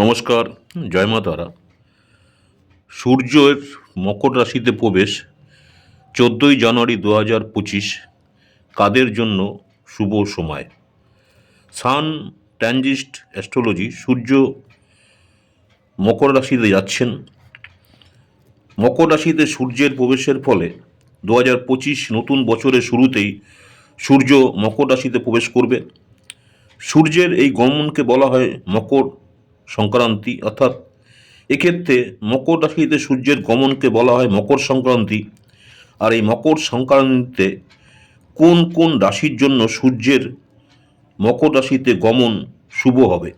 নমস্কার, জয় মা তারা। সূর্যের মকর রাশিতে প্রবেশ, চোদ্দোই জানুয়ারি দু হাজার পঁচিশ, কাদের জন্য শুভ সময়? সান, ট্যানজিস্ট, অ্যাস্ট্রোলজি, সূর্য মকর রাশিতে যাচ্ছেন। মকর রাশিতে সূর্যের প্রবেশের ফলে দু হাজার পঁচিশ নতুন বছরের শুরুতেই সূর্য মকর রাশিতে প্রবেশ করবে। সূর্যের এই গমনকে বলা হয় মকর সংক্রান্তি, অর্থাৎ এক্ষেত্রে মকর রাশিতে সূর্যের গমনকে বলা হয় মকর সংক্রান্তি। আর এই মকর সংক্রান্তিতে কোন কোন রাশির জন্য সূর্যের মকর রাশিতে গমন শুভ হবে?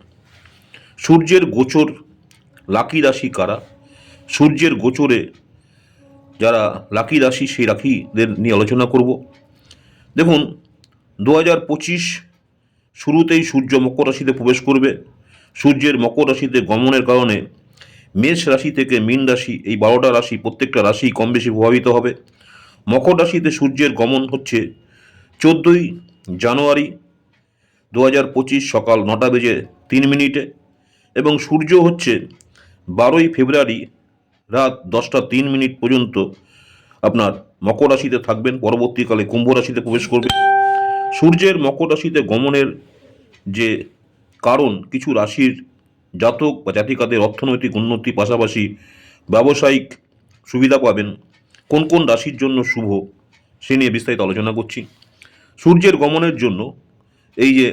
সূর্যের গোচর লাকি রাশি কারা? সূর্যের গোচরে যারা লাকি রাশি, সেই রাখিদের নিয়ে আলোচনা করব। দেখুন, দু হাজার পঁচিশ শুরুতেই সূর্য মকর রাশিতে প্রবেশ করবে। সূর্যের মকর রাশিতে গমনের কারণে মেষ রাশি থেকে মীন রাশি, এই বারোটা রাশি, প্রত্যেকটা রাশি কম বেশি প্রভাবিত হবে। মকর রাশিতে সূর্যের গমন হচ্ছে চোদ্দোই জানুয়ারি দু হাজার পঁচিশ সকাল নটা বেজে তিন মিনিটে এবং সূর্য হচ্ছে বারোই ফেব্রুয়ারি রাত দশটা তিন মিনিট পর্যন্ত আপনার মকর রাশিতে থাকবেন। পরবর্তীকালে কুম্ভ রাশিতে প্রবেশ করবে। সূর্যের মকর রাশিতে গমনের যে কারণ কিছু রাশির জাতক বা জাতিকাদের অর্থনৈতিক উন্নতি পাশাপাশি ব্যবসায়িক সুবিধা পাবেন। কোন কোন রাশির জন্য শুভ, সে নিয়ে বিস্তারিত আলোচনা করছি। সূর্যের গমনের জন্য এই যে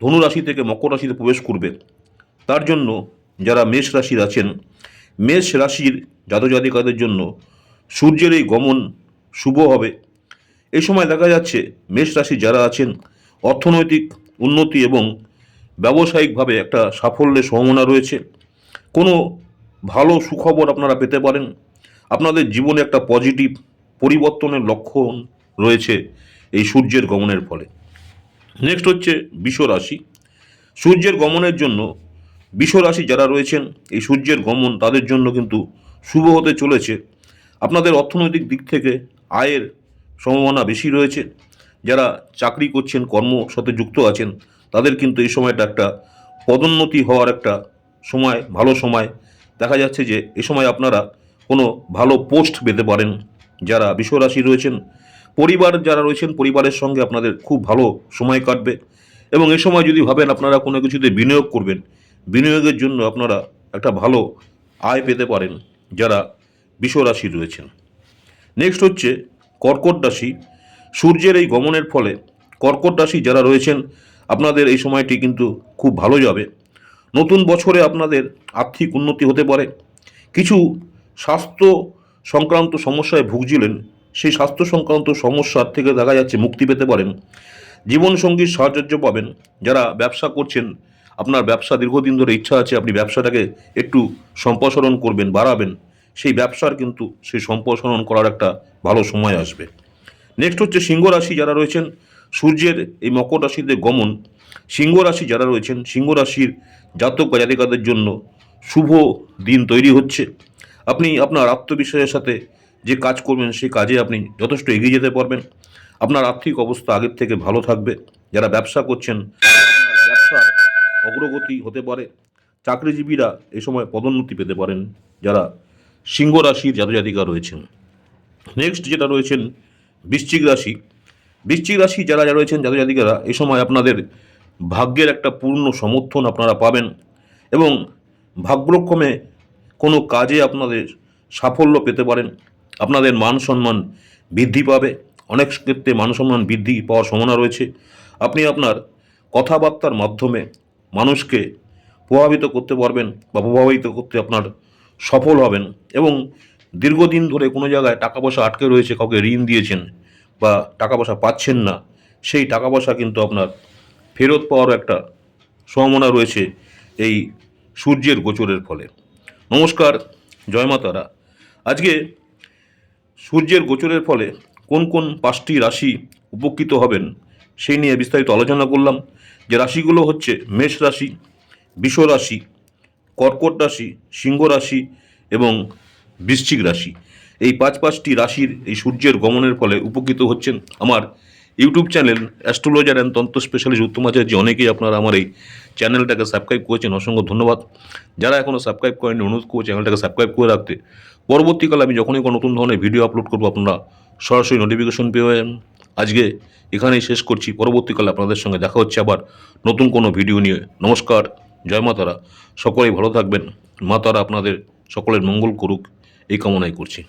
ধনু রাশি থেকে মকর রাশিতে প্রবেশ করবে, তার জন্য যারা মেষ রাশির আছেন, মেষ রাশির জাতক জাতিকাদের জন্য সূর্যের এই গমন শুভ হবে। এই সময় দেখা যাচ্ছে মেষ রাশি যারা আছেন, অর্থনৈতিক উন্নতি এবং ব্যবসায়িকভাবে একটা সাফল্যের সম্ভাবনা রয়েছে। কোনো ভালো সুখবর আপনারা পেতে পারেন। আপনাদের জীবনে একটা পজিটিভ পরিবর্তনের লক্ষণ রয়েছে এই সূর্যের গমনের ফলে। নেক্সট হচ্ছে বিষ রাশি। সূর্যের গমনের জন্য বিষ রাশি যারা রয়েছেন, এই সূর্যের গমন তাদের জন্য কিন্তু শুভ হতে চলেছে। আপনাদের অর্থনৈতিক দিক থেকে আয়ের সম্ভাবনা বেশি রয়েছে। যারা চাকরি করছেন কর্ম সাথে যুক্ত আছেন তাদের কিন্তু এই সময়টা একটা পদোন্নতি হওয়ার একটা সময়, ভালো সময়। দেখা যাচ্ছে যে এ সময় আপনারা কোনো ভালো পোস্ট পেতে পারেন। যারা বিশ্বরাশি রয়েছেন, পরিবার যারা রয়েছেন, পরিবারের সঙ্গে আপনাদের খুব ভালো সময় কাটবে। এবং এ সময় যদি ভাবেন আপনারা কোনো কিছুতে বিনিয়োগ করবেন, বিনিয়োগের জন্য আপনারা একটা ভালো আয় পেতে পারেন যারা বিশ্বরাশি রয়েছেন। নেক্সট হচ্ছে কর্কট রাশি। সূর্যের এই গমনের ফলে কর্কট রাশি যারা রয়েছেন আপনাদের এই সময়টি কিন্তু খুব ভালো যাবে। নতুন বছরে আপনাদের আর্থিক উন্নতি হতে পারে। কিছু স্বাস্থ্য সংক্রান্ত সমস্যায় ভুগছিলেন, সেই স্বাস্থ্য সংক্রান্ত সমস্যার থেকে দেখা যাচ্ছে মুক্তি পেতে পারেন। জীবনসঙ্গীর সাহায্য পাবেন। যারা ব্যবসা করছেন, আপনার ব্যবসা দীর্ঘদিন ধরে ইচ্ছা আছে, আপনি ব্যবসাটাকে একটু সম্প্রসারণ করবেন, বাড়াবেন। সেই ব্যবসার কিন্তু সেই সম্প্রসারণ করার একটা ভালো সময় আসবে। নেক্সট হচ্ছে সিংহ রাশি যারা রয়েছেন সূর্যের এই মকর রাশিতে গমন, সিংহ রাশি যারা রয়েছেন, সিংহ রাশির জাতক বা জাতিকাদের জন্য শুভ দিন তৈরি হচ্ছে। আপনি আপনার আত্মবিশ্বাসের সাথে যে কাজ করবেন, সেই কাজে আপনি যথেষ্ট এগিয়ে যেতে পারবেন। আপনার আর্থিক অবস্থা আগের থেকে ভালো থাকবে। যারা ব্যবসা করছেন ব্যবসার অগ্রগতি হতে পারে। চাকরিজীবীরা এ সময় পদোন্নতি পেতে পারেন। যারা সিংহ রাশির জাতক জাতিকা রয়েছেন। নেক্সট যেটা রয়েছেন, বৃশ্চিক রাশি। বৃশ্চিক রাশি যারা যারা রয়েছেন, জাতক জাতিকারা এই সময় আপনাদের ভাগ্যের একটা পূর্ণ সমর্থন আপনারা পাবেন এবং ভাগ্যক্রমে কোনো কাজে আপনাদের সাফল্য পেতে পারেন। আপনাদের মান সম্মান বৃদ্ধি পাবে। অনেক ক্ষেত্রে মান সম্মান বৃদ্ধি পাওয়ার সম্ভাবনা রয়েছে। আপনি আপনার কথাবার্তার মাধ্যমে মানুষকে প্রভাবিত করতে পারবেন বা প্রভাবিত করতে আপনার সফল হবেন এবং দীর্ঘদিন ধরে কোনো জায়গায় টাকা পয়সা আটকে রয়েছে, কাউকে ঋণ দিয়েছেন বা টাকা পয়সা পাচ্ছেন না, সেই টাকা পয়সা কিন্তু আপনার ফেরত পাওয়ার একটা সম্ভাবনা রয়েছে এই সূর্যের গোচরের ফলে। নমস্কার, জয় মাতারা আজকে সূর্যের গোচরের ফলে কোন কোন পাঁচটি রাশি উপকৃত হবেন সেই নিয়ে বিস্তারিত আলোচনা করলাম। যে রাশিগুলো হচ্ছে মেষ রাশি, বিষ রাশি, কর্কট রাশি, সিংহ রাশি এবং বৃশ্চিক রাশি। এই পাঁচ পাঁচটি রাশির এই সূর্যের গমনের ফলে উপকৃত হচ্ছেন আমার YouTube channel astrologer and tantra specialist Uttam Acharya. অনেকেই আপনারা আমার এই চ্যানেলটাকে সাবস্ক্রাইব করেছেন, অসংখ্য ধন্যবাদ। যারা এখনও সাবস্ক্রাইব করেনি অনুরোধ করব চ্যানেলটাকে সাবস্ক্রাইব করে রাখতে। পরবর্তীকালে আমি যখনই কোনো নতুন ধরনের ভিডিও আপলোড করব, আপনারা সরাসরি নোটিফিকেশন পেয়ে আজকে এখানেই শেষ করছি। পরবর্তীকালে আপনাদের সঙ্গে দেখা হচ্ছে আবার নতুন কোনো ভিডিও নিয়ে। নমস্কার, জয় মা তারা। সকলেই ভালো থাকবেন। মা তারা আপনাদের সকলের মঙ্গল করুক, এই কামনাই করছি।